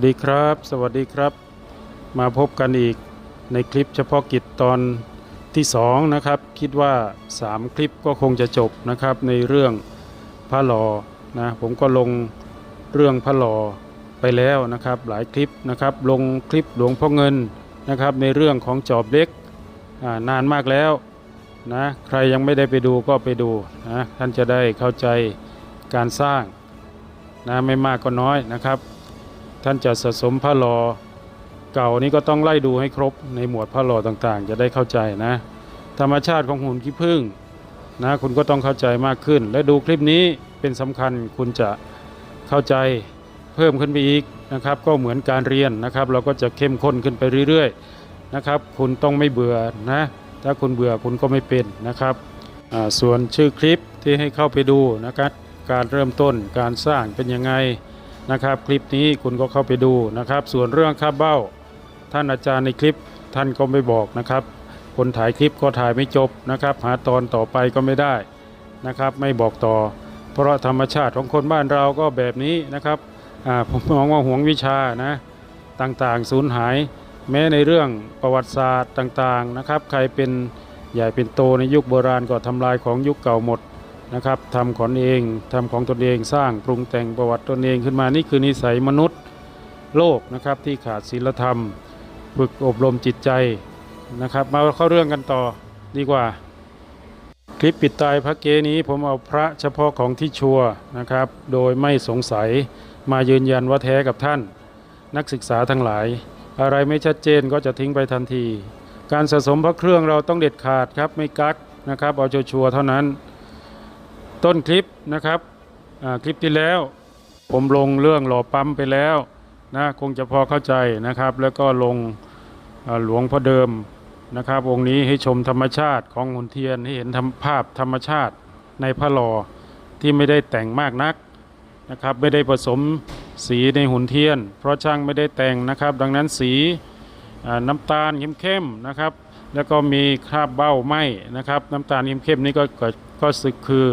สวัสดีครับ สวัสดีครับ มาพบกันอีกในคลิปเฉพาะกิจตอนที่2นะครับ คิดว่า 3 คลิปก็คงจะจบนะครับ ในเรื่องพระหลอนะผมก็ลงเรื่องพระหลอไปแล้วนะครับ หลายคลิปนะครับ ลงคลิปหลวงพ่อเงินนะครับ ในเรื่องของจอบเล็กนานมากแล้วนะใครยังไม่ได้ไปดูก็ไปดูนะท่านจะได้เข้าใจการสร้างนะไม่มากก็น้อยนะครับ ท่านจะสะสมผ้าลอเก่านี้ก็ต้องไล่ดูให้ครบในหมวดผ้าลอต่างๆ จะได้เข้าใจนะ ธรรมชาติของหุ่นขี้ผึ้งนะคุณก็ต้องเข้าใจมากขึ้น และดูคลิปนี้เป็นสำคัญคุณจะเข้าใจเพิ่มขึ้นไปอีกนะครับ ก็เหมือนการเรียนนะครับ เราก็จะเข้มข้นขึ้นไปเรื่อยๆนะครับ คุณต้องไม่เบื่อนะ ถ้าคุณเบื่อคุณก็ไม่เป็นนะครับส่วนชื่อคลิปที่ให้เข้าไปดูนะครับการเริ่มต้นการสร้างเป็นยังไง นะครับ คลิปนี้คุณก็เข้าไปดูนะครับ ส่วนเรื่องค่าเบ้า ท่านอาจารย์ในคลิปท่านก็ไม่บอกนะครับ คนถ่ายคลิปก็ถ่ายไม่จบนะครับ หาตอนต่อไปก็ไม่ได้นะครับ ไม่บอกต่อ เพราะธรรมชาติของคนบ้านเราก็แบบนี้นะครับผมมองว่าห่วงวิชานะต่างๆสูญหาย แม้ในเรื่องประวัติศาสตร์ต่างๆนะครับ ใครเป็นใหญ่เป็นโตในยุคโบราณก็ทำลายของยุคเก่าหมด นะครับทำของเองทำของตนเองสร้างปรุงแต่งประวัติตนเองขึ้นมานี่คือนิสัยมนุษย์โลกนะครับที่ขาดศีลธรรม ฝึกอบรมจิตใจนะครับ มาเข้าเรื่องกันต่อดีกว่า คลิปปิดตายพระเกนี้ผมเอาพระเฉพาะของที่ชัวนะครับ โดยไม่สงสัยมายืนยันว่าแท้กับท่าน นักศึกษาทั้งหลาย อะไรไม่ชัดเจนก็จะทิ้งไปทันที การสะสมพระเครื่องเราต้องเด็ดขาดครับไม่กักนะครับเอาชัวร์เท่านั้น ต้นคลิปนะครับคลิปที่แล้ว ผมลงเรื่องหล่อปั๊มไปแล้วนะคงจะพอเข้าใจนะครับ แล้วก็ลงหลวงพ่อเดิมนะครับองค์นี้ให้ชมธรรมชาติของหุ่นเทียนให้เห็นภาพธรรมชาติในพระหล่อที่ไม่ได้แต่งมากนักนะครับ ไม่ได้ผสมสีในหุ่นเทียน เพราะช่างไม่ได้แต่งนะครับ ดังนั้นสีน้ำตาลเข้มๆนะครับ แล้วก็มีคราบเบ้าไหมนะครับ น้ำตาลเข้มๆนี่ก็ก็สึกคือ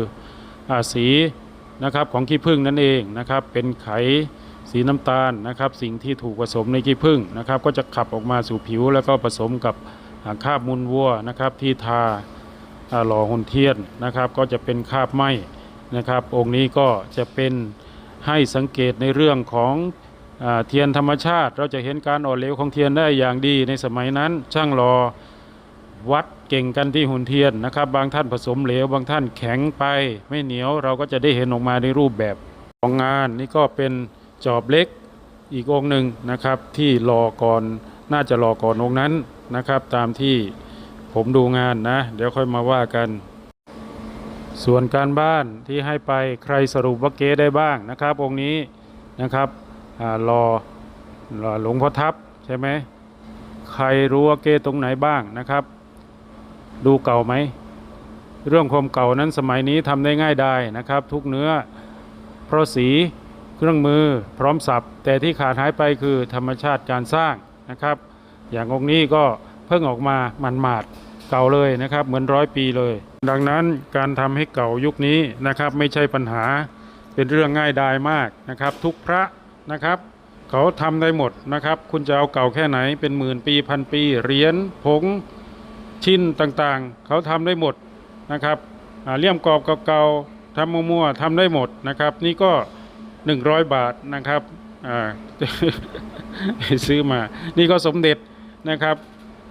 สีนะครับของขี้ผึ้งนั่นเองนะครับ เป็นไขสีน้ำตาลนะครับ สิ่งที่ถูกผสมในขี้ผึ้งนะครับ ก็จะขับออกมาสู่ผิว แล้วก็ผสมกับคราบมูลวัวนะครับ ที่ทาหล่อหุ่นเทียนนะครับ ก็จะเป็นคราบไหมนะครับ องค์นี้ก็จะเป็นให้สังเกตในเรื่องของอเทียนธรรมชาติ เราจะเห็นการอ่อนเหลวของเทียนได้อย่างดีในสมัยนั้น ช่างหล่อ วัดเก่งกันที่หุ่นเทียนนะครับ บางท่านผสมเหลว บางท่านแข็งไป ไม่เหนียวเราก็จะได้เห็นออกมาในรูปแบบของงานนี่ก็เป็นจอบเล็กอีกองหนึ่งนะครับ ที่รอก่อนน่าจะรอก่อนองนั้นนะครับ ตามที่ผมดูงานนะ เดี๋ยวค่อยมาว่ากัน ส่วนการบ้านที่ให้ไปใครสรุปว่าเก๊ได้บ้างนะครับ องค์นี้นะครับรอรอหลวงพ่อทับใช่ไหมใครรู้ว่าเกตรงไหนบ้างนะครับ ดูเก่าไหม เรื่องความเก่านั้นสมัยนี้ทำได้ง่ายได้นะครับ ทุกเนื้อ เพราะสีเครื่องมือพร้อมสับแต่ที่ขาดหายไปคือธรรมชาติการสร้างนะครับ อย่างองค์นี้ก็เพิ่งออกมามันหมาดเก่าเลยนะครับ เหมือนร้อยปีเลย ดังนั้นการทำให้เก่ายุคนี้นะครับ ไม่ใช่ปัญหาเป็นเรื่องง่ายดายมากนะครับ ทุกพระนะครับเขาทำได้หมดนะครับ คุณจะเอาเก่าแค่ไหนเป็นหมื่นปีพันปีเหรียญผง ชิ้นต่างๆ เขาทำได้หมดนะครับเลี่ยมกรอบเก่าๆทำมั่วๆทำได้หมดนะครับ นี่ก็ 100 บาทนะครับอ่าซื้อมา นี่ก็สมเด็จนะครับ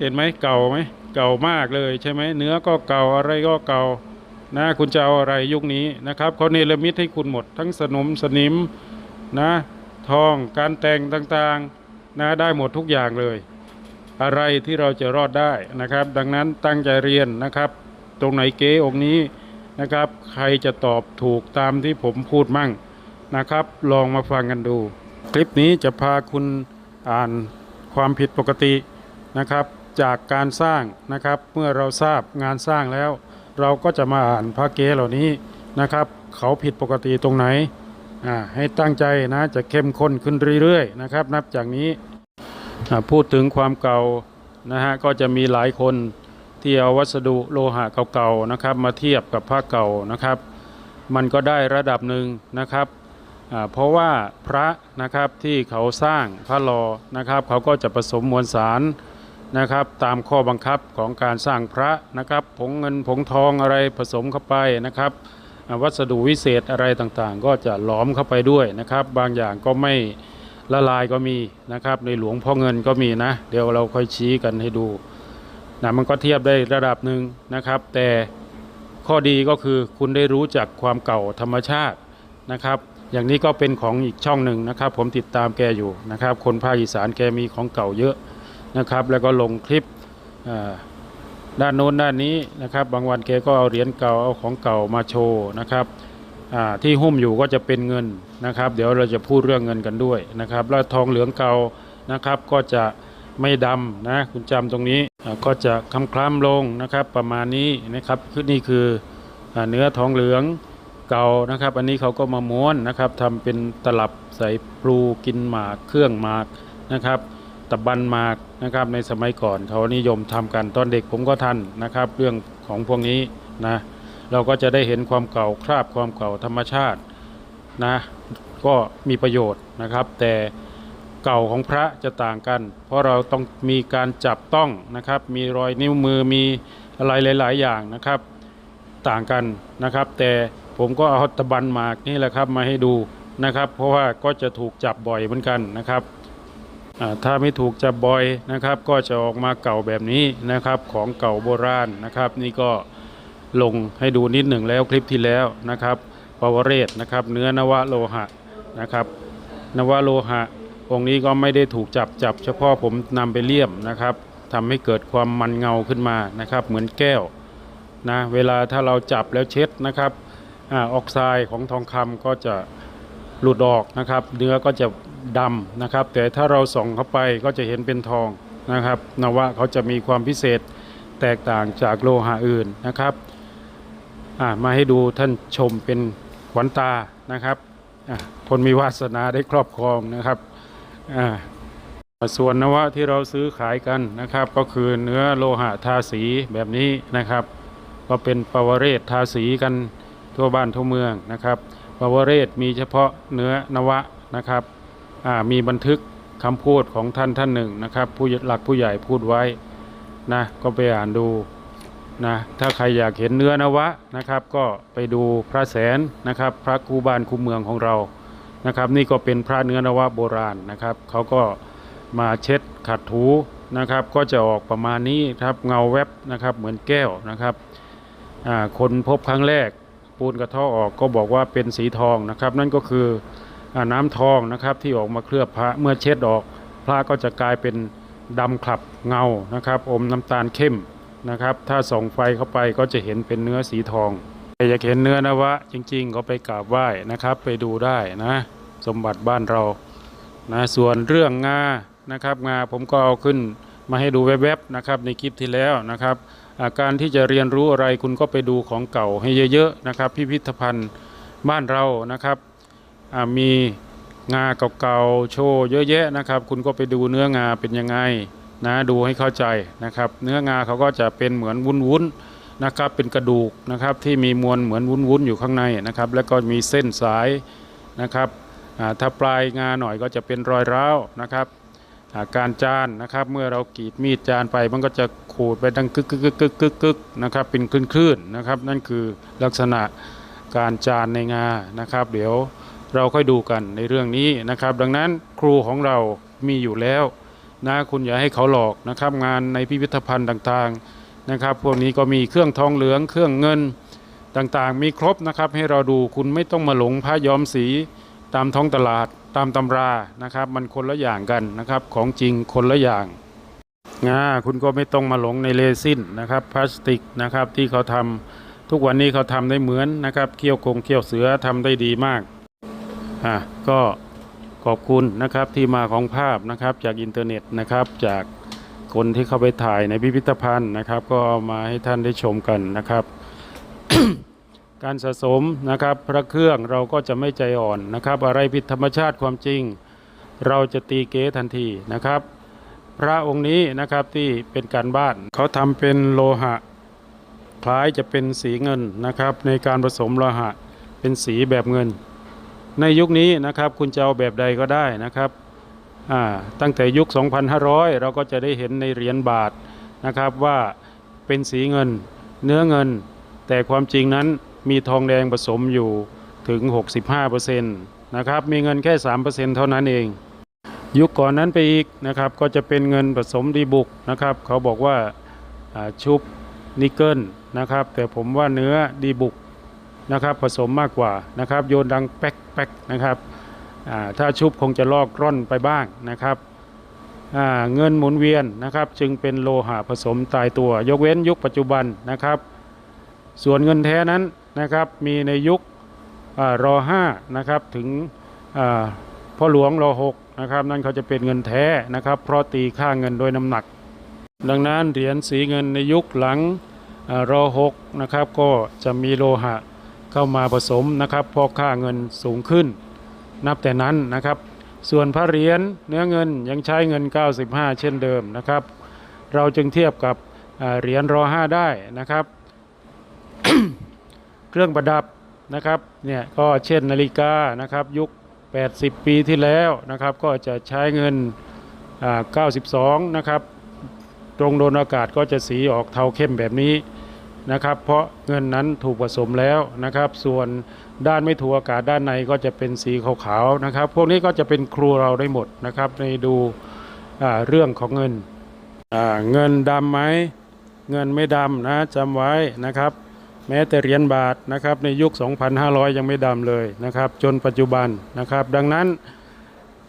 เห็นไหมเก่าไหมเก่ามากเลยใช่ไหมเนื้อก็เก่าอะไรก็เก่านะคุณจะเอาอะไรยุคนี้นะครับเขาเนรมิตให้คุณหมด ทั้งสนมสนิมนะทองการแต่งต่างๆนะได้หมดทุกอย่างเลย อะไรที่เราจะรอดได้นะครับ ดังนั้นตั้งใจเรียนนะครับ ตรงไหนเก๋องนี้นะครับ ใครจะตอบถูกตามที่ผมพูดมั่งนะครับ ลองมาฟังกันดู คลิปนี้จะพาคุณอ่านความผิดปกตินะครับ จากการสร้างนะครับ เมื่อเราทราบงานสร้างแล้ว เราก็จะมาอ่านพระเก๋เหล่านี้นะครับ เขาผิดปกติตรงไหนอ่าให้ตั้งใจนะจะเข้มข้นขึ้นเรื่อยๆนะครับ นับจากนี้ พูดถึงความเก่านะฮะก็จะมีหลายคนที่เอาวัสดุโลหะเก่าๆนะครับ มาเทียบกับผ้าเก่านะครับ มันก็ได้ระดับหนึ่งนะครับเพราะว่าพระนะครับที่เขาสร้างพระลอนะครับ เขาก็จะผสมมวลสารนะครับ ตามข้อบังคับของการสร้างพระนะครับ ผงเงินผงทองอะไรผสมเข้าไปนะครับ วัสดุวิเศษอะไรต่างๆ ก็จะหลอมเข้าไปด้วยนะครับ บางอย่างก็ไม่ ละลายก็มีนะครับ ในหลวงพ่อเงินก็มีนะ เดี๋ยวเราค่อยชี้กันให้ดูนะมันก็เทียบได้ระดับหนึ่งนะครับ แต่ข้อดีก็คือคุณได้รู้จักความเก่าธรรมชาตินะครับ อย่างนี้ก็เป็นของอีกช่องหนึ่งนะครับ ผมติดตามแกอยู่นะครับ คนภาคอีสานแกมีของเก่าเยอะนะครับ แล้วก็ลงคลิปด้านโน้นด้านนี้นะครับ บางวันแกก็เอาเหรียญเก่าเอาของเก่ามาโชว์นะครับ ที่หุ้มอยู่ก็จะเป็นเงินนะครับ เดี๋ยวเราจะพูดเรื่องเงินกันด้วยนะครับ แล้วทองเหลืองเก่านะครับก็จะไม่ดำนะคุณจำตรงนี้ก็จะคล้ำคล้ำๆลงนะครับประมาณนี้นะครับคือนี่คือเนื้อทองเหลืองเก่านะครับ อันนี้เขาก็มาม้วนนะครับทำเป็นตลับใส่ปลูกินหมากเครื่องหมากนะครับตะบันหมากนะครับในสมัยก่อนเขานิยมทำกันตอนเด็กผมก็ทันนะครับ เรื่องของพวกนี้นะ เราก็จะได้เห็นความเก่าคราบความเก่าธรรมชาตินะก็มีประโยชน์นะครับ แต่เก่าของพระจะต่างกัน เพราะเราต้องมีการจับต้องนะครับ มีรอยนิ้วมือมีอะไรหลาย ๆ อย่างนะครับ ต่างกันนะครับ แต่ผมก็เอาตะบันหมากนี่แหละครับมาให้ดูนะครับ เพราะว่าก็จะถูกจับบ่อยเหมือนกันนะครับถ้าไม่ถูกจับบ่อยนะครับ ก็จะออกมาเก่าแบบนี้นะครับ ของเก่าโบราณนะครับ นี่ก็ ลงให้ดูนิดหนึ่งแล้วคลิปที่แล้วนะครับปวเรศนะครับ เนื้อนวโลหะนะครับ นวโลหะ องค์นี้ก็ไม่ได้ถูกจับจับ เฉพาะผมนำไปเลี่ยมนะครับทำให้เกิดความมันเงาขึ้นมานะครับ เหมือนแก้วนะเวลาถ้าเราจับแล้วเช็ดนะครับออกไซด์ของทองคำก็จะหลุดออกนะครับ เนื้อก็จะดำนะครับ แต่ถ้าเราส่องเข้าไปก็จะเห็นเป็นทองนะครับนวะเขาจะมีความพิเศษแตกต่างจากโลหะอื่นนะครับ มาให้ดูท่านชมเป็นขวัญตานะครับคนมีวาสนาได้ครอบครองนะครับส่วนนวะที่เราซื้อขายกันนะครับ ก็คือเนื้อโลหะทาสีแบบนี้นะครับ ก็เป็นปวเรศทาสีกันทั่วบ้านทั่วเมืองนะครับปวเรศมีเฉพาะเนื้อนวะนะครับมีบันทึกคำพูดของท่านท่านหนึ่งนะครับ ผู้หลักผู้ใหญ่พูดไว้นะก็ไปอ่านดู นะถ้าใครอยากเห็นเนื้อนวะนะครับ ก็ไปดูพระแสนนะครับ พระคูบานคูเมืองของเรานะครับ นี่ก็เป็นพระเนื้อนวะโบราณนะครับเขาก็มาเช็ดขัดถูนะครับ ก็จะออกประมาณนี้ครับเงาแวบนะครับเหมือนแก้วนะครับคนพบครั้งแรกปูนกระเทาะออกก็บอกว่าเป็นสีทองนะครับ นั่นก็คืออน้ำทองนะครับที่ออกมาเคลือบพระเมื่อเช็ดออก พระก็จะกลายเป็นดำขลับเงานะครับ อมน้ำตาลเข้ม นะครับ ถ้าส่องไฟเข้าไปก็จะเห็นเป็นเนื้อสีทองใครอยากเห็นเนื้อนวะ จริง ๆ ก็ไปกราบไหว้นะครับ ไปดูได้นะ สมบัติบ้านเรานะส่วนเรื่องงานะครับงาผมก็เอาขึ้นมาให้ดูแวบๆนะครับในคลิปที่แล้วนะครับาการที่จะเรียนรู้อะไรคุณก็ไปดูของเก่าให้เยอะๆนะครับ พิพิธภัณฑ์บ้านเรานะครับมีงาเก่าๆโชว์เยอะแยะนะครับ คุณก็ไปดูเนื้องาเป็นยังไง นะดูให้เข้าใจนะครับ เนื้องาเขาก็จะเป็นเหมือนวุ้นๆนะครับเป็นกระดูกนะครับที่มีมวลเหมือนวุ้นๆอยู่ข้างในนะครับ แล้วก็มีเส้นสายนะครับถ้าปลายงาหน่อยก็จะเป็นรอยร้าวนะครับการจานนะครับเมื่อเรากรีดมีดจานไปมันก็จะขูดไปดังกึกกึกกึกกึกกึกกึกนะครับเป็นคลื่นคลื่นๆนะครับนั่นคือลักษณะการจานในงานะครับ เดี๋ยวเราค่อยดูกันในเรื่องนี้นะครับ ดังนั้นครูของเรามีอยู่แล้ว นะคุณอย่าให้เขาหลอกนะครับงานในพิพิธภัณฑ์ต่างๆนะครับ พวกนี้ก็มีเครื่องทองเหลืองเครื่องเงินต่างๆ มีครบนะครับให้เราดูคุณไม่ต้องมาหลงผ้าย้อมสีตามท้องตลาดตามตำรานะครับ มันคนละอย่างกันนะครับ ของจริงคนละอย่างงาคุณก็ไม่ต้องมาหลงในเรซินนะครับพลาสติกนะครับที่เขาทำทุกวันนี้เขาทำได้เหมือนนะครับเคี่ยวคงเคี่ยวเสือทำได้ดีมากอะก็ ขอบคุณนะครับที่มาของภาพนะครับจากอินเทอร์เน็ตนะครับจากคนที่เข้าไปถ่ายในพิพิธภัณฑ์นะครับ ก็เอามาให้ท่านได้ชมกันนะครับ การสะสมนะครับพระเครื่องเราก็จะไม่ใจอ่อนนะครับ อะไรผิดธรรมชาติความจริง เราจะตีเก๊ทันทีนะครับ พระองค์นี้นะครับที่เป็นการบ้านเขาทำเป็นโลหะ คล้ายจะเป็นสีเงินนะครับ ในการผสมโลหะเป็นสีแบบเงิน ในยุคนี้นะครับคุณจะเอาแบบใดก็ได้นะครับตั้งแต่ยุค 2,500 เราก็จะได้เห็นในเหรียญบาทนะครับว่าเป็นสีเงินเนื้อเงิน แต่ความจริงนั้นมีทองแดงผสมอยู่ถึง 65%นะครับมีเงินแค่ 3%เท่านั้นเอง ยุคก่อนนั้นไปอีกนะครับก็จะเป็นเงินผสมดีบุกนะครับเขาบอกว่าชุบนิกเกิลนะครับแต่ผมว่าเนื้อดีบุก นะครับผสมมากกว่านะครับ โยนดังแป๊กแป๊กนะครับถ้าชุบคงจะลอกร่อนไปบ้างนะครับเงินหมุนเวียนนะครับ จึงเป็นโลหะผสมตายตัว ยกเว้นยุคปัจจุบันนะครับ ส่วนเงินแท้นั้นนะครับมีในยุครอห้านะครับถึงพ่อหลวงรอหกนะครับนั่นเขาจะเป็นเงินแท้นะครับ เพราะตีค่าเงินโดยน้ำหนัก ดังนั้นเหรียญสีเงินในยุคหลังรอหกนะครับก็จะมีโลหะ เข้ามาผสมนะครับพราะค่าเงินสูงขึ้น นับแต่นั้นนะครับ ส่วนพระเหรียญเนื้อเงินยังใช้เงิน 95 เช่นเดิมนะครับ เราจึงเทียบกับเหรียญรอห้าได้นะครับ เครื่องประดับนะครับเนี่ยก็เช่นนาฬิกานะครับยุค 80 ปีที่แล้วนะครับ ก็จะใช้เงิน 92 นะครับตรงโดนอากาศก็จะสีออกเทาเข้มแบบนี้ นะครับ เพราะเงินนั้นถูกผสมแล้วนะครับ ส่วนด้านไม่ถูกอากาศด้านในก็จะเป็นสีขาวๆนะครับ พวกนี้ก็จะเป็นครูเราได้หมดนะครับ ในดูเรื่องของเงินเงินดำไหมเงินไม่ดำนะจำไว้นะครับ แม้แต่เหรียญบาทนะครับในยุค 2,500 ยังไม่ดำเลยนะครับ จนปัจจุบันนะครับ ดังนั้น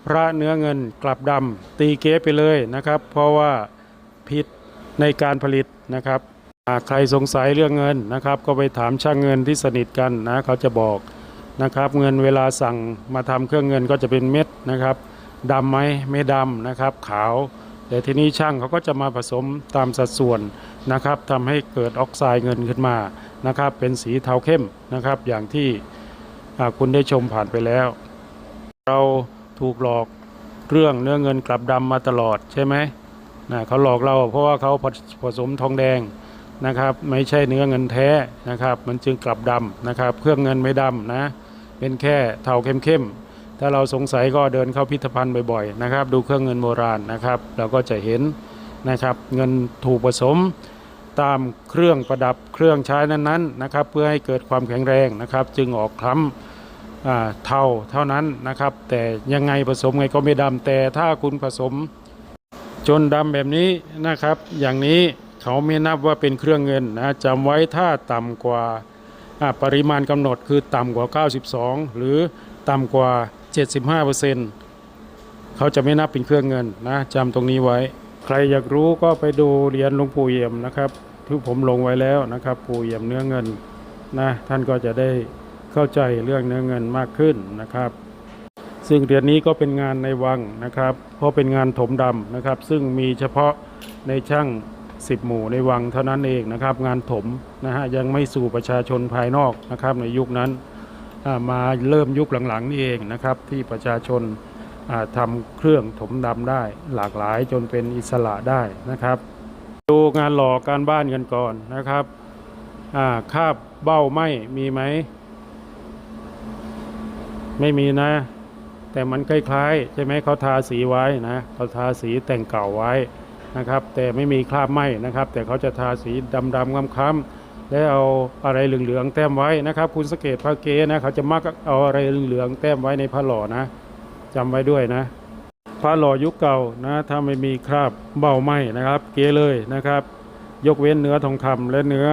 พระเนื้อเงินกลับดำตีเก๊ไปเลยนะครับ เพราะว่าผิดในการผลิตนะครับ หากใครสงสัยเรื่องเงินนะครับ ก็ไปถามช่างเงินที่สนิทกันนะเขาจะบอกนะครับ เงินเวลาสั่งมาทำเครื่องเงินก็จะเป็นเม็ดนะครับดำไหมไม่ดำนะครับ ขาว แต่ทีนี้ช่างเขาก็จะมาผสมตามสัดส่วนนะครับทำให้เกิดออกไซด์เงินขึ้นมานะครับ เป็นสีเทาเข้มนะครับ อย่างที่คุณได้ชมผ่านไปแล้ว เราถูกหลอกเรื่องเนื้อเงินกลับดำมาตลอดใช่ไหมนะเขาหลอกเราเพราะว่าเขาผสมทองแดง นะครับ ไม่ใช่เนื้อเงินแท้นะครับ มันจึงกลับดำนะครับ เครื่องเงินไม่ดำนะเป็นแค่เทาเข้มๆถ้าเราสงสัยก็เดินเข้าพิพิธภัณฑ์บ่อยๆนะครับ ดูเครื่องเงินโบราณนะครับ เราก็จะเห็นนะครับ เงินถูกผสมตามเครื่องประดับเครื่องใช้นั้นๆนะครับ เพื่อให้เกิดความแข็งแรงนะครับ จึงออกคล้ำเท่าเท่านั้นนะครับ แต่ยังไงผสมไงก็ไม่ดำแต่ถ้าคุณผสมจนดำแบบนี้นะครับ อย่างนี้ เขาไม่นับว่าเป็นเครื่องเงินนะจำไว้ถ้าต่ำกว่าปริมาณกำหนดคือต่ำกว่า 92 หรือต่ำกว่า 75%เขาจะไม่นับเป็นเครื่องเงินนะจำตรงนี้ไว้ ใครอยากรู้ก็ไปดูเหรียญหลวงปู่เอี่ยมนะครับที่ผมลงไว้แล้วนะครับ ปู่เอี่ยมเนื้อเงินนะท่านก็จะได้เข้าใจเรื่องเนื้อเงินมากขึ้นนะครับ ซึ่งเหรียญนี้ก็เป็นงานในวังนะครับ เพราะเป็นงานถมดำนะครับ ซึ่งมีเฉพาะในช่าง สิบหมู่ในวังเท่านั้นเองนะครับ งานถมนะฮะยังไม่สู่ประชาชนภายนอกนะครับ ในยุคนั้นมาเริ่มยุคหลังๆนี่เองนะครับ ที่ประชาชนาทำเครื่องถมดำได้ หลากหลายจนเป็นอิสระได้นะครับ ดูงานหล่อการบ้านกันก่อนนะครับอ่าคาบเบ้าไหมมีไหม ไม่มีนะ แต่มันคล้ายๆ ใช่ไหมเขาทาสีไว้นะเขาทาสีแต่งเก่าไว้ นะครับ แต่ไม่มีคราบไหมนะครับ แต่เขาจะทาสีดำๆค้ำๆแล้วเอาอะไรเหลืองๆแต้มไว้นะครับ คุณสงเกตพระเกนะเขาจะมักเอาอะไรเหลืองๆแต้มไว้ในพระหล่อนะจำไว้ด้วยนะพระหล่อยุคเก่านะถ้าไม่มีคราบเบ้าไหมนะครับ เกเลยนะครับ ยกเว้นเนื้อทองคำและเนื้อ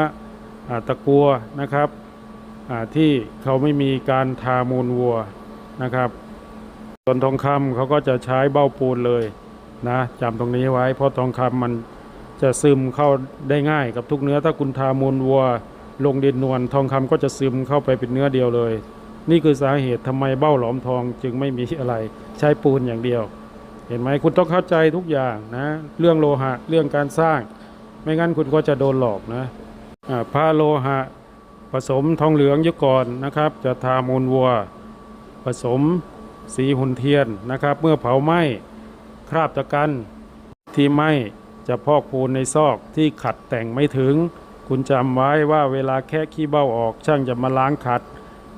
อตะกัวนะครับที่เขาไม่มีการทามูลวัวนะครับส่วนทองคำเขาก็จะใช้เบ้าปูนเลย นะจำตรงนี้ไว้เพราะทองคำมันจะซึมเข้าได้ง่ายกับทุกเนื้อ ถ้าคุณทามูลวัว ลงดินนวลทองคำก็จะซึมเข้าไปเป็นเนื้อเดียวเลย นี่คือสาเหตุทำไมเบ้าหลอมทองจึงไม่มีอะไรใช้ปูนอย่างเดียว เห็นไหมคุณต้องเข้าใจทุกอย่างนะ เรื่องโลหะเรื่องการสร้าง ไม่งั้นคุณก็จะโดนหลอกนะอ่าผ้าโลหะ ผสมทองเหลืองยุก่อนนะครับ จะทามูลวัว ผสมสีหุ่นเทียนนะครับ เมื่อเผาไหม้ คราบตะกัน ที่ไม้จะพอกพูนในซอกที่ขัดแต่งไม่ถึง คุณจำไว้ว่าเวลาแค่ขี้เบ้าออกช่างจะมาล้างขัด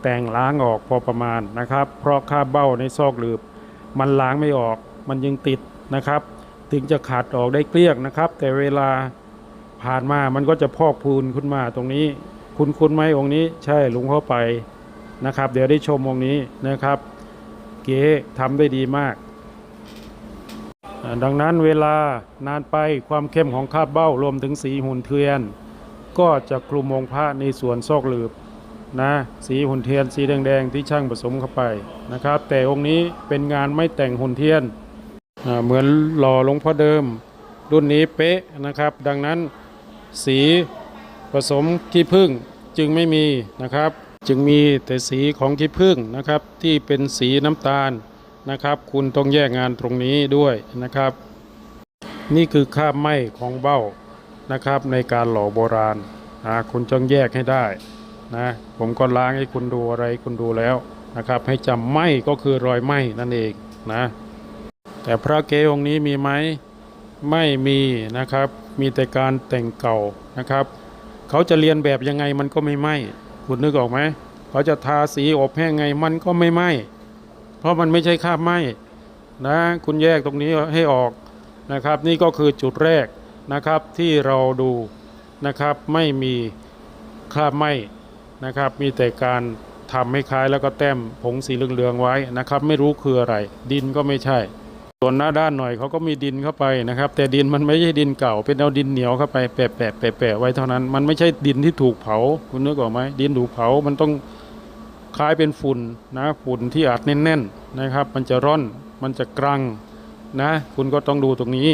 แต่งล้างออกพอประมาณนะครับ เพราะคราบเบ้าในซอกหลืบ มันล้างไม่ออกมันยังติดนะครับ ถึงจะขัดออกได้เกลี้ยงนะครับ แต่เวลาผ่านมามันก็จะพอกพูนขึ้นมาตรงนี้ คุณคุณไหมองค์นี้ใช่ลวงพ่อไปนะครับ เดี๋ยวได้ชมองค์นี้นะครับ เก๋ทำได้ดีมาก ดังนั้นเวลานานไปความเข้มของคาบเบ้ารวมถึงสีหุ่นเทียน ก็จะคลุมองค์พระในส่วนซอกหลืบนะสีหุ่นเทียนสีแดงๆที่ช่างผสมเข้าไปนะครับ แต่องค์นี้เป็นงานไม่แต่งหุ่นเทียนเหมือนหล่อหลวงพ่อเดิม รุ่นนี้เป๊ะนะครับ ดังนั้นสีผสมขี้ผึ้งจึงไม่มีนะครับ จึงมีแต่สีของขี้ผึ้งนะครับที่เป็นสีน้ำตาล นะครับ คุณต้องแยกงานตรงนี้ด้วยนะครับ นี่คือค่าบไหมของเบ้านะครับ ในการหล่อโบราณนะคุณจงแยกให้ได้นะผมก็ล้างให้คุณดูอะไรคุณดูแล้วนะครับ ให้จำไหมก็คือรอยไหมนั่นเองนะแต่พระเกศองนี้มีไหมไม่มีนะครับ มีแต่การแต่งเก่านะครับ เขาจะเรียนแบบยังไงมันก็ไม่ไหมคุณนึกออกไหมเขาจะทาสีอบแห้งไงมันก็ไม่ไหม ราะมันไม่ใช่คาบไหมนะคุณแยกตรงนี้ให้ออกนะครับ นี่ก็คือจุดแรกนะครับที่เราดูนะครับไม่มีคาบไหมนะครับ มีแต่การทำให้คล้ายแล้วก็แต้มผงสีเหลืองๆไว้นะครับ ไม่รู้คืออะไร ดินก็ไม่ใช่ ส่วนหน้าด้านหน่อยเขาก็มีดินเข้าไปนะครับ แต่ดินมันไม่ใช่ดินเก่า เป็นเอาดินเหนียวเข้าไปแปะแปะแปะแปะไว้เท่านั้น มันไม่ใช่ดินที่ถูกเผาคุณนึกออกไหมดินถูกเผามันต้อง คล้ายเป็นฝุ่นนะฝุ่นที่อัดแน่นๆนะครับ มันจะร่อนมันจะกรังนะคุณก็ต้องดูตรงนี้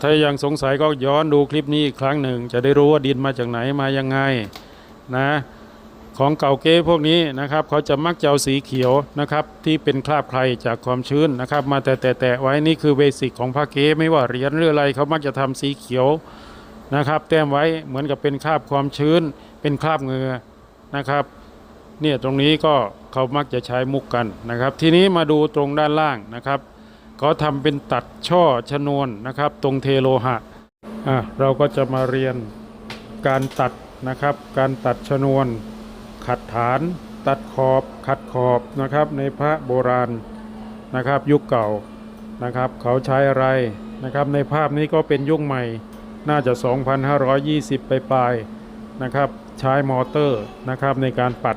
ถ้ายังสงสัยก็ย้อนดูคลิปนี้อีกครั้งหนึ่ง จะได้รู้ว่าดินมาจากไหนมายังไงนะของเก่าเก้พวกนี้นะครับเขาจะมักจะเอาสีเขียวนะครับที่เป็นคราบใครจากความชื้นนะครับ มาแต่แต่แต่ไว้นี่คือเบสิกของพระเก้ไม่ว่าเหรียญหรืออะไรเขามักจะทำสีเขียวนะครับ แต้มไว้เหมือนกับเป็นคราบความชื้น เป็นคราบเงือนะครับ เนี่ยตรงนี้ก็เขามักจะใช้มุกกันนะครับ ทีนี้มาดูตรงด้านล่างนะครับเขาทำเป็นตัดช่อชนวนนะครับ ตรงเทโลหะอะเราก็จะมาเรียนการตัดนะครับ การตัดชนวน ขัดฐาน ตัดขอบขัดขอบนะครับ ในพระโบราณนะครับ ยุคเก่านะครับ เขาใช้อะไรนะครับ ในภาพนี้ก็เป็นยุคใหม่น่าจะ 2,520 ไปปลายๆนะครับ ใช้มอเตอร์นะครับในการปัด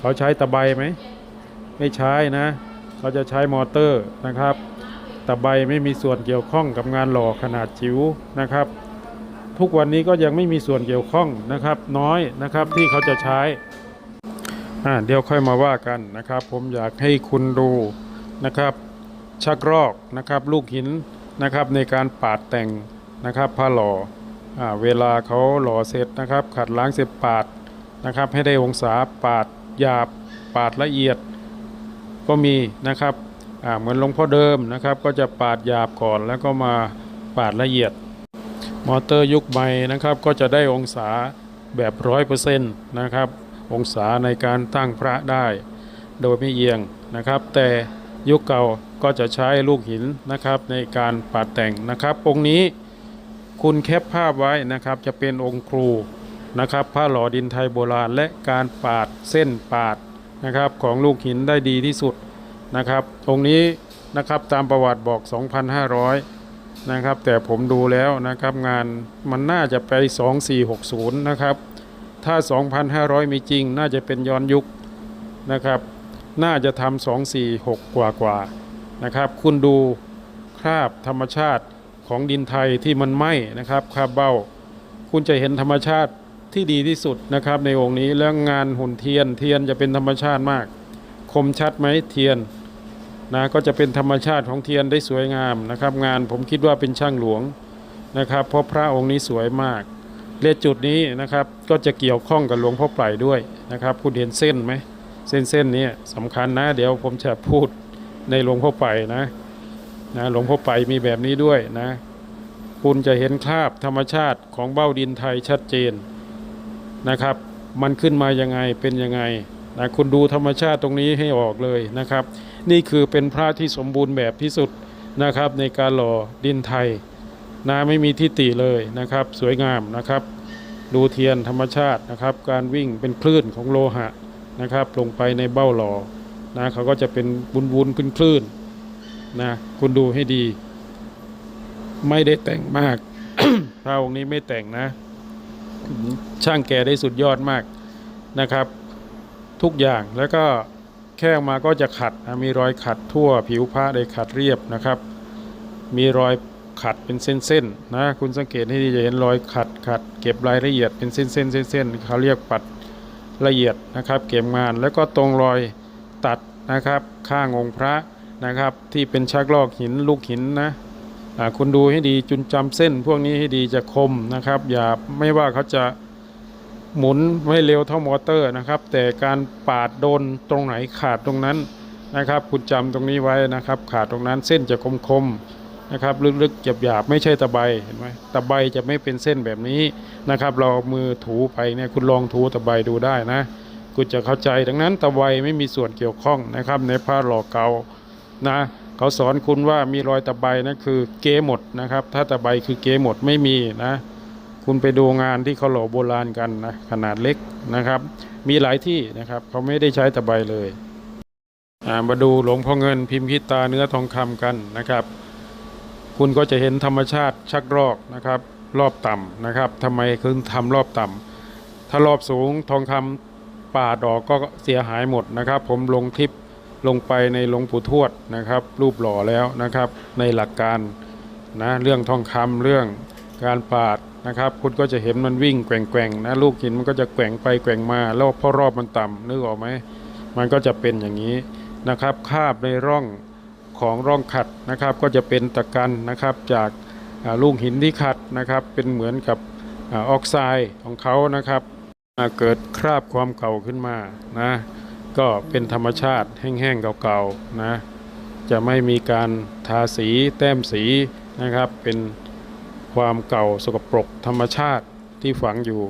เขาใช้ตะไบไหมไม่ใช้นะ เขาจะใช้มอเตอร์นะครับ ตะไบไม่มีส่วนเกี่ยวข้องกับงานหล่อขนาดจิ๋วนะครับ ทุกวันนี้ก็ยังไม่มีส่วนเกี่ยวข้องนะครับ น้อยนะครับที่เขาจะใช้อ่าเดี๋ยวค่อยมาว่ากันนะครับ ผมอยากให้คุณดูนะครับ ชักรอกนะครับ ลูกหินนะครับในการปาดแต่งนะครับผ้าหล่ออ่าเวลาเขาหล่อเสร็จนะครับ ขัดล้างเสร็จปาดนะครับ ให้ได้องศาปาด หยาบปาดละเอียดก็มีนะครับเหมือนหลวงพ่อเดิมนะครับ ก็จะปาดหยาบก่อนแล้วก็มาปาดละเอียด มอเตอร์ยุคใหม่นะครับ ก็จะได้องศาแบบร้อยเปอร์เซ็นต์นะครับองศาในการตั้งพระได้ โดยไม่เอียงนะครับ แต่ยุคเก่าก็จะใช้ลูกหินนะครับในการปาดแต่งนะครับองค์นี้คุณแคปภาพไว้นะครับจะเป็นองค์ครู นะครับผ้าหล่อดินไทยโบราณ และการปาดเส้นปาดนะครับของลูกหินได้ดีที่สุดนะครับองค์นี้นะครับตามประวัติบอก 2,500 นะครับ แต่ผมดูแล้วนะครับงานมันน่าจะไป 2460 นะครับ ถ้า 2,500 มีจริง น่าจะเป็นย้อนยุคนะครับ น่าจะทำ246 กว่ากว่านะครับ คุณดูคราบธรรมชาติของดินไทยที่มันไหม้นะครับคราบเบ้า คุณจะเห็นธรรมชาติ ที่ดีที่สุดนะครับในองค์นี้แล้วงานหุ่นเทียนเทียนจะเป็นธรรมชาติมาก คมชัดไหมเทียนนะก็จะเป็นธรรมชาติของเทียนได้สวยงามนะครับ งานผมคิดว่าเป็นช่างหลวงนะครับ เพราะพระองค์นี้สวยมากเลจุดนี้นะครับก็จะเกี่ยวข้องกับหลวงพ่อไพรด้วยนะครับคุณเห็นเส้นไหมเส้นเส้นนี้สำคัญนะ เดี๋ยวผมจะพูดในหลวงพ่อไพรนะนะหลวงพ่อไพรมีแบบนี้ด้วยนะ คุณจะเห็นคราบธรรมชาติของเบ้าดินไทยชัดเจน นะครับ มันขึ้นมายังไงเป็นยังไงนะคุณดูธรรมชาติตรงนี้ให้ออกเลยนะครับ นี่คือเป็นพระที่สมบูรณ์แบบที่สุดนะครับ ในการหล่อดินไทยนะไม่มีที่ติเลยนะครับ สวยงามนะครับ ดูเทียนธรรมชาตินะครับ การวิ่งเป็นคลื่นของโลหะนะครับ ลงไปในเบ้าหล่อนะเขาก็จะเป็นวุนๆคลื่นๆนะคุณดูให้ดี ไม่ได้แต่งมากพระองค์นี้ไม่แต่งนะ ช่างแก่ได้สุดยอดมากนะครับ ทุกอย่างแล้วก็แค่มาก็จะขัดมีรอยขัดทั่วผิวพระได้ขัดเรียบนะครับ มีรอยขัดเป็นเส้นๆนะคุณสังเกตให้ดีจะเห็นรอยขัดขัด เก็บรายละเอียดเป็นเส้นๆเส้นๆเขาเรียกปัดละเอียดนะครับ เก็บงานแล้วก็ตรงรอยตัดนะครับ ข้างองค์พระนะครับ ที่เป็นชักลอกหินลูกหินนะ คุณดูให้ดีจุนจำเส้น พวกนี้ให้ดีจะคมนะครับ อย่าไม่ว่าเขาจะหมุนไม่เร็วเท่ามอเตอร์นะครับ แต่การปาดโดนตรงไหนขาดตรงนั้นนะครับ คุณจำตรงนี้ไว้นะครับ ขาดตรงนั้นเส้นจะคมๆนะครับ ลึกๆหยาบๆไม่ใช่ตะไบเห็นไหมตะไบจะไม่เป็นเส้นแบบนี้นะครับ เราเอามือถูไปเนี่ยคุณลองถูตะไบดูได้นะคุณจะเข้าใจดังนั้นตะไบไม่มีส่วนเกี่ยวข้องนะครับ ในผ้าหล่อเกานะ เขาสอนคุณว่ามีรอยตะไบนะคือเกหมดนะครับ ถ้าตะไบคือเกหมดไม่มีนะ คุณไปดูงานที่เขาหล่อโบราณกันนะขนาดเล็กนะครับ มีหลายที่นะครับเขาไม่ได้ใช้ตะไบเลยมาดูหลวงพ่อเงินพิมพ์พิตาเนื้อทองคำกันนะครับ คุณก็จะเห็นธรรมชาติชักรอกนะครับ รอบต่ำนะครับทำไมถึงทำรอบต่ำถ้ารอบสูงทองคำป่าดอกก็เสียหายหมดนะครับ ผมลงคลิป ลงไปในหลวงปู่ทวดนะครับ รูปหล่อแล้วนะครับ ในหลักการนะเรื่องทองคำเรื่องการปาดนะครับ คุณก็จะเห็นมันวิ่งแกว่งๆนะลูกหินมันก็จะแกว่งไปแกว่งมาแล้วพราะรอบมันต่ำนึกออกไหมมันก็จะเป็นอย่างนี้นะครับ คาบในร่องของร่องขัดนะครับ ก็จะเป็นตะกันนะครับจากลูกหินที่ขัดนะครับ เป็นเหมือนกับออกไซด์ของเขานะครับเกิดคราบความเก่าขึ้นมานะ ก็เป็นธรรมชาติแห้งๆเก่าๆนะจะไม่มีการทาสีแต้มสีนะครับ เป็นความเก่าสกปรกธรรมชาติที่ฝังอยู่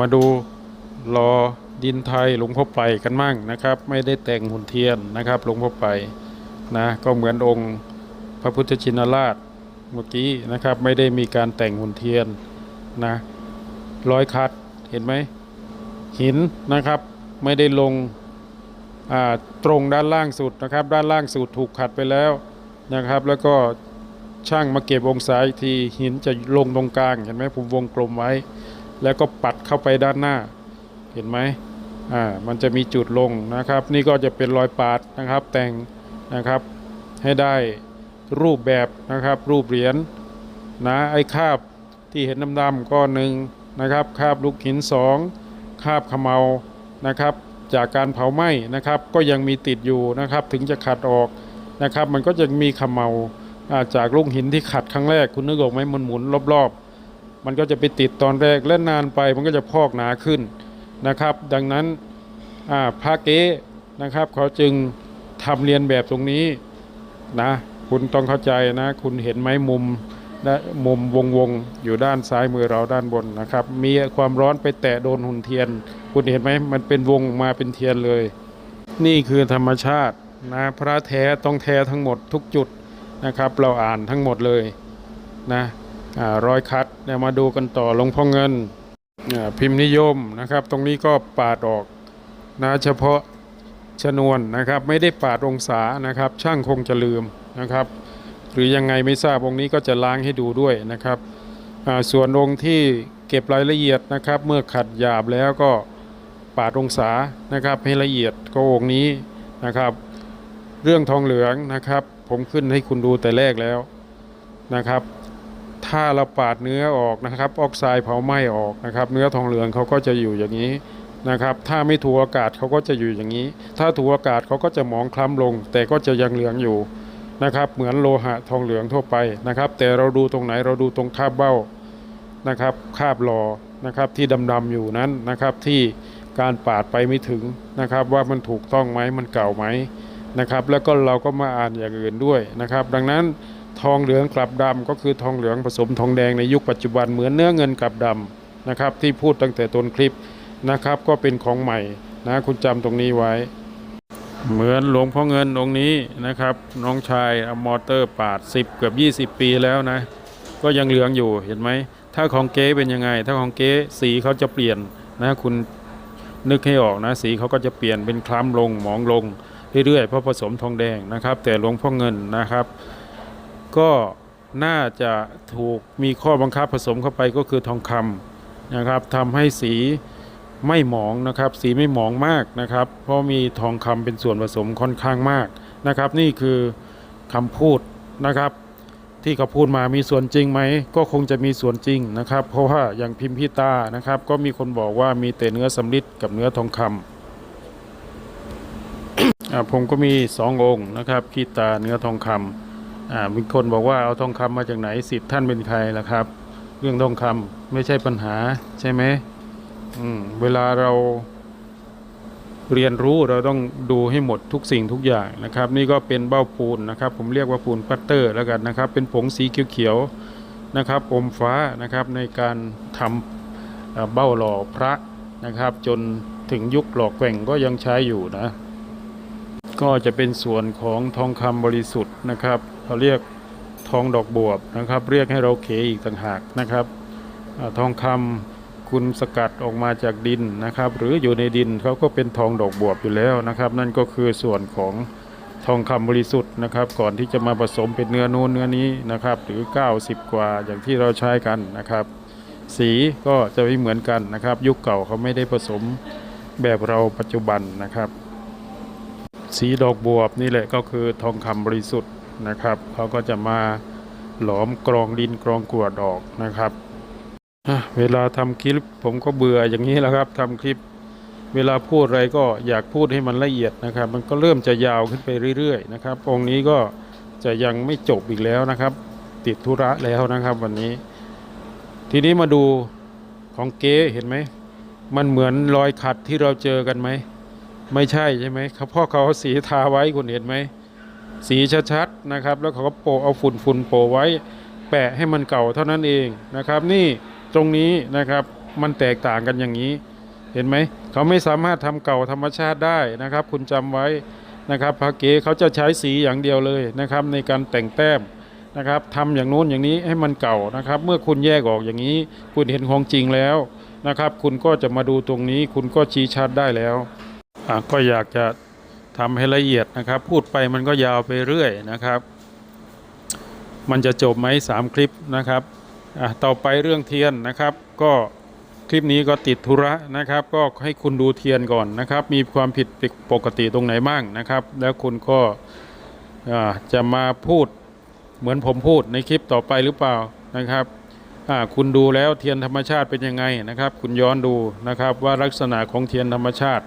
มาดูรอดินไทยหลวงพ่อไปกันมั่งนะครับ ไม่ได้แต่งหุ่นเทียนนะครับหลวงพ่อไปนะก็เหมือนองค์พระพุทธชินราชเมื่อกี้นะครับไม่ได้มีการแต่งหุ่นเทียนนะร้อยคัดเห็นไหมหินนะครับ ไม่ได้ลงตรงด้านล่างสุดนะครับ ด้านล่างสุดถูกขัดไปแล้วนะครับ แล้วก็ช่างมาเก็บองศาอีกทีหินจะลงตรงกลาง เห็นไหมผมวงกลมไว้ แล้วก็ปัดเข้าไปด้านหน้า เห็นไหมอ่ามันจะมีจุดลงนะครับ นี่ก็จะเป็นรอยปาดนะครับ แต่งนะครับให้ได้รูปแบบนะครับ รูปเหรียญนะไอ้คาบที่เห็นดำๆก็หนึ่งนะครับคาบลูกหินสองคาบขมเมา นะครับจากการเผาไหม้นะครับก็ยังมีติดอยู่นะครับถึงจะขัดออกนะครับมันก็จะมีขมเมาจากลูกหินที่ขัดครั้งแรกคุณนึกออกไหมมันหมุนรอบๆ มันก็จะไปติดตอนแรกและนานไปมันก็จะพอกหนาขึ้นนะครับ ดังนั้นอ่าพระเก๊นะครับเขาจึงทำเรียนแบบตรงนี้นะคุณต้องเข้าใจนะคุณเห็นไหมมุมนะมุมวงๆอยู่ด้านซ้ายมือเราด้านบนนะครับ มีความร้อนไปแตะโดนหุ่นเทียน คุณเห็นไหมมันเป็นวงมาเป็นเทียนเลย นี่คือธรรมชาตินะพระแท้ต้องแท้ทั้งหมดทุกจุดนะครับ เราอ่านทั้งหมดเลยนะอ่ารอยคัดเดี๋ยวมาดูกันต่อหลวงพ่อเงินพิมพ์นิยมนะครับ ตรงนี้ก็ปาดออกนะเฉพาะชนวนนะครับ ไม่ได้ปาดองศานะครับ ช่างคงจะลืมนะครับ หรือยังไงไม่ทราบองค์นี้ก็จะล้างให้ดูด้วยนะครับส่วนองค์ที่เก็บรายละเอียดนะครับ เมื่อขัดหยาบแล้วก็ ปาดองศานะครับให้ละเอียดก็องค์นี้นะครับ เรื่องทองเหลืองนะครับ ผมขึ้นให้คุณดูแต่แรกแล้วนะครับ ถ้าเราปาดเนื้อออกนะครับ ออกไซด์เผาไหม้ออกนะครับ เนื้อทองเหลืองเขาก็จะอยู่อย่างนี้นะครับถ้าไม่ถูกอากาศเขาก็จะอยู่อย่างนี้ ถ้าถูกอากาศเขาก็จะหมองคล้ำลง แต่ก็จะยังเหลืองอยู่นะครับ เหมือนโลหะทองเหลืองทั่วไปนะครับ แต่เราดูตรงไหนเราดูตรงคาบเบ้านะครับคาบหลอนะครับที่ดำๆอยู่นั้นนะครับที่ การปาดไปไม่ถึงนะครับ ว่ามันถูกต้องไหมมันเก่าไหมนะครับ แล้วก็เราก็มาอ่านอย่างอื่นด้วยนะครับ ดังนั้นทองเหลืองกลับดำก็คือทองเหลืองผสมทองแดงในยุคปัจจุบันเหมือนเนื้อเงินกลับดำนะครับ ที่พูดตั้งแต่ต้นคลิปนะครับ ก็เป็นของใหม่นะคุณจำตรงนี้ไว้ เหมือนหลวงพ่อเงินองค์นี้นะครับ น้องชายเอามอเตอร์ปาด 10 เกือบ 20 ปีแล้วนะ ก็ยังเหลืองอยู่เห็นไหมถ้าของเก๊เป็นยังไง ถ้าของเก๊สีเขาจะเปลี่ยนนะคุณ นึกให้ออกนะสีเขาก็จะเปลี่ยนเป็นคล้ำลงหมองลงเรื่อยๆเพราะผสมทองแดงนะครับ แต่หลวงพ่อเงินนะครับ ก็น่าจะถูกมีข้อบังคับผสมเข้าไปก็คือทองคำนะครับทำให้สีไม่หมองนะครับ สีไม่หมองมากนะครับ เพราะมีทองคำเป็นส่วนผสมค่อนข้างมากนะครับ นี่คือคำพูดนะครับ ที่เขาพูดมามีส่วนจริงไหม ก็คงจะมีส่วนจริงนะครับ เพราะว่าอย่างพิมพิตานะครับ ก็มีคนบอกว่ามีแต่เนื้อสำริดกับเนื้อทองคำอ่าผมก็มีสององค์นะครับพิตาเนื้อทองคำอ่ามีคนบอกว่าเอาทองคำมาจากไหนสิทธิ์ท่านเป็นใครล่ะครับ เรื่องทองคำไม่ใช่ปัญหาใช่ไหมอืมเวลาเรา เรียนรู้เราต้องดูให้หมดทุกสิ่งทุกอย่างนะครับ นี่ก็เป็นเบ้าปูนนะครับ ผมเรียกว่าปูนปัตเตอร์แล้วกันนะครับ เป็นผงสีเขียวๆนะครับอมฟ้านะครับในการทำเอ่อเบ้าหล่อพระนะครับ จนถึงยุคหลอกแกว่งก็ยังใช้อยู่นะ ก็จะเป็นส่วนของทองคำบริสุทธิ์นะครับเขาเรียกทองดอกบวบนะครับ เรียกให้เราเขอีกต่างหากนะครับอทองคำ คุณสกัดออกมาจากดินนะครับ หรืออยู่ในดินเขาก็เป็นทองดอกบวบอยู่แล้วนะครับ นั่นก็คือส่วนของทองคำบริสุทธิ์นะครับ ก่อนที่จะมาผสมเป็นเนื้อนู้นเนื้อนี้นะครับ หรือ 90 กว่าอย่างที่เราใช้กันนะครับ สีก็จะไม่เหมือนกันนะครับ ยุคเก่าเขาไม่ได้ผสมแบบเราปัจจุบันนะครับ สีดอกบวบนี่แหละก็คือทองคำบริสุทธิ์นะครับเขาก็จะมาหลอมกรองดินกรองกรวดออกนะครับ เวลาทำคลิปผมก็เบื่ออย่างนี้แหละครับทำคลิป เวลาพูดอะไรก็อยากพูดให้มันละเอียดนะครับ มันก็เริ่มจะยาวขึ้นไปเรื่อยๆนะครับองค์นี้ก็จะยังไม่จบอีกแล้วนะครับ ติดธุระแล้วนะครับวันนี้ ทีนี้มาดูของเก๊เห็นไหมมันเหมือนรอยขัดที่เราเจอกันไหมไม่ใช่ใช่ไหมครับเพราะเขาสีทาไว้คุณเห็นไหมสีชัดๆนะครับ แล้วเขาก็โปะเอาฝุ่นฝุ่นโปะไว้ แปะให้มันเก่าเท่านั้นเองนะครับ นี่ ตรงนี้นะครับมันแตกต่างกันอย่างนี้ เห็นไหมเขาไม่สามารถทำเก่าธรรมชาติได้นะครับ คุณจำไว้นะครับพระเกเขาจะใช้สีอย่างเดียวเลยนะครับ ในการแต่งแต้มนะครับทำอย่างนู้นอย่างนี้ให้มันเก่านะครับ เมื่อคุณแยกออกอย่างนี้ คุณเห็นของจริงแล้วนะครับ คุณก็จะมาดูตรงนี้ คุณก็ชี้ชัดได้แล้วก็อยากจะทำให้ละเอียดนะครับ พูดไปมันก็ยาวไปเรื่อยนะครับ มันจะจบไหมสามคลิปนะครับ อะต่อไปเรื่องเทียนนะครับ ก็คลิปนี้ก็ติดธุระนะครับ ก็ให้คุณดูเทียนก่อนนะครับ มีความผิดปกติตรงไหนบ้างนะครับ แล้วคุณก็จะมาพูดเหมือนผมพูดในคลิปต่อไปหรือเปล่านะครับคุณดูแล้วเทียนธรรมชาติเป็นยังไงนะครับ คุณย้อนดูนะครับว่าลักษณะของเทียนธรรมชาติ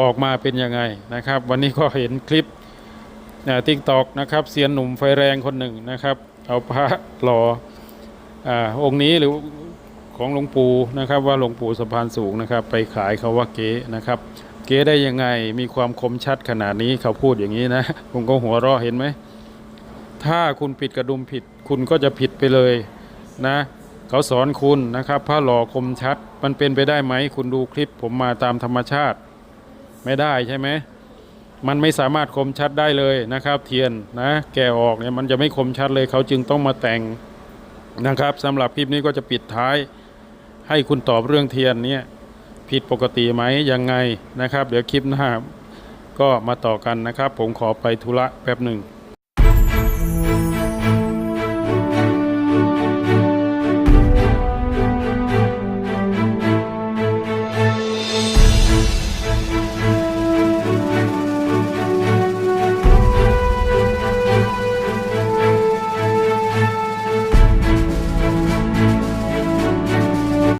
ออกมาเป็นยังไงนะครับ วันนี้ก็เห็นคลิปติ๊กตอกนะครับเซียนหนุ่มไฟแรงคนหนึ่งนะครับ เอาพระหล่อ อองค์นี้หรือของหลวงปู่นะครับ ว่าหลวงปู่สะพานสูงนะครับ ไปขายเขาว่าเก๊นะครับ เก๊ได้ยังไงมีความคมชัดขนาดนี้เขาพูดอย่างนี้นะผมก็หัวเราะเห็นไหมถ้าคุณผิดกระดุมผิด คุณก็จะผิดไปเลยนะเขาสอนคุณนะครับผ้าหล่อคมชัดมันเป็นไปได้ไหม คุณดูคลิปผมมาตามธรรมชาติ ไม่ได้ใช่ไหมมันไม่สามารถคมชัดได้เลยนะครับ เทียนนะ แกออกเนี่ยมันจะไม่คมชัดเลยเขาจึงต้องมาแต่ง นะครับสำหรับคลิปนี้ก็จะปิดท้าย ให้คุณตอบเรื่องเทียนเนี่ยผิดปกติไหมยังไงนะครับ เดี๋ยวคลิปหน้าก็มาต่อกันนะครับ ผมขอไปธุระแป๊บหนึ่ง